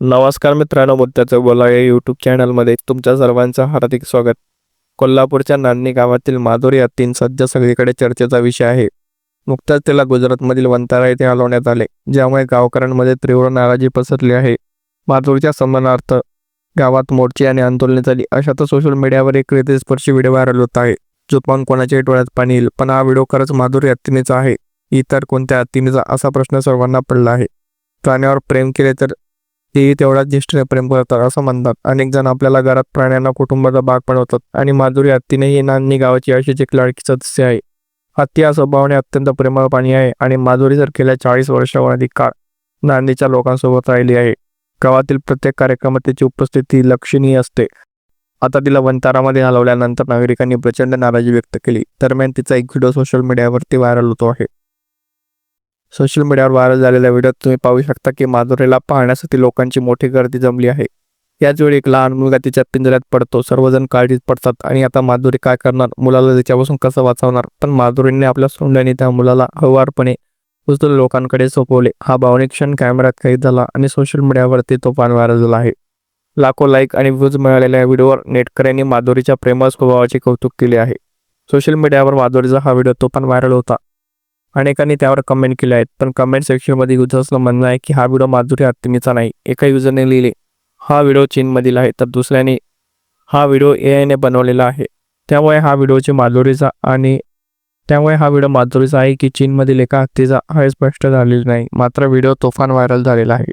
नमस्कार मित्रांनो मुद्द्याचं बोला या यूट्यूब चॅनलमध्ये तुमच्या सर्वांचं हार्दिक स्वागत. कोल्हापूरच्या नांदणी गावातील माधुरी हत्तीन सध्या सगळीकडे चर्चेचा विषय आहे. नुकताच तिला गुजरातमधील वंतारा येथे हलवण्यात आले ज्यामुळे गावकऱ्यांमध्ये तीव्र नाराजी पसरली आहे. माधुरीच्या सन्मानार्थ गावात मोर्चे आणि आंदोलने झाली अशातच सोशल मीडियावर एक हृदयस्पर्शी व्हिडिओ व्हायरल होत आहे. जो पाहून कोणाच्याही डोळ्यात पाणी येईल पण हा व्हिडिओ खरंच माधुरी हत्तीनेचा आहे. इतर कोणत्या हत्तीनेचा असा प्रश्न सर्वांना पडला आहे. प्राण्यावर प्रेम केले तर तेही तेवढ्याच ज्येष्ठीने प्रेम करतात असं म्हणतात. अनेक जण आपल्याला घरात प्राण्यांना कुटुंबाचा भाग बनवतात आणि माधुरी हत्तीने ही नांदणी गावाची अशीच एक लाडकी सदस्य आहे. हत्ती हा स्वभावाने अत्यंत प्रेमळ पाणी आहे आणि माधुरी जर गेल्या चाळीस वर्षावर अधिक काळ नांदीच्या लोकांसोबत राहिली आहे. गावातील प्रत्येक कार्यक्रमात तिची उपस्थिती लक्षणीय असते. आता तिला वंतारामध्ये हलवल्यानंतर नागरिकांनी प्रचंड नाराजी व्यक्त केली. दरम्यान तिचा एक व्हिडिओ सोशल मीडियावरती व्हायरल होतो आहे. सोशल मीडियावर व्हायरल झालेल्या व्हिडिओत तुम्ही पाहू शकता की माधुरीला पाहण्यासाठी लोकांची मोठी गर्दी जमली आहे. याच वेळी एक लहान मुलगा तिच्या पिंजऱ्यात पडतो. सर्वजण काळजीत पडतात आणि आता माधुरी काय करणार? मुलाला तिच्यापासून कसं वाचवणार? पण माधुरीने आपल्या सोंड्याने त्या मुलाला हवारपणे उचल लोकांकडे सोपवले. हा भावनिक क्षण कॅमेऱ्यात कैद झाला आणि सोशल मीडियावरती तो पान व्हायरल झाला आहे. लाखो लाईक आणि व्ह्यूज मिळालेल्या व्हिडिओवर नेटकऱ्यांनी माधुरीच्या प्रेमळ स्वभावाचे कौतुक केले आहे. सोशल मीडियावर माधुरीचा हा व्हिडिओ तो पण व्हायरल होता. अनेकांनी त्यावर कमेंट केले आहेत पण कमेंट सेक्शनमध्ये युजर्सचं म्हणणं आहे की हा व्हिडिओ माधुरी हत्तीनीचा नाही एका युजरने लिहिले. हा व्हिडिओ चीनमधील आहे तर दुसऱ्याने हा व्हिडिओ ए आयने बनवलेला आहे. त्यामुळे हा व्हिडिओची माधुरीचा आणि त्यामुळे हा व्हिडिओ माधुरीचा आहे की चीनमधील एका हत्तीचा हे स्पष्ट झालेला नाही मात्र व्हिडिओ तोफान व्हायरल झालेला आहे.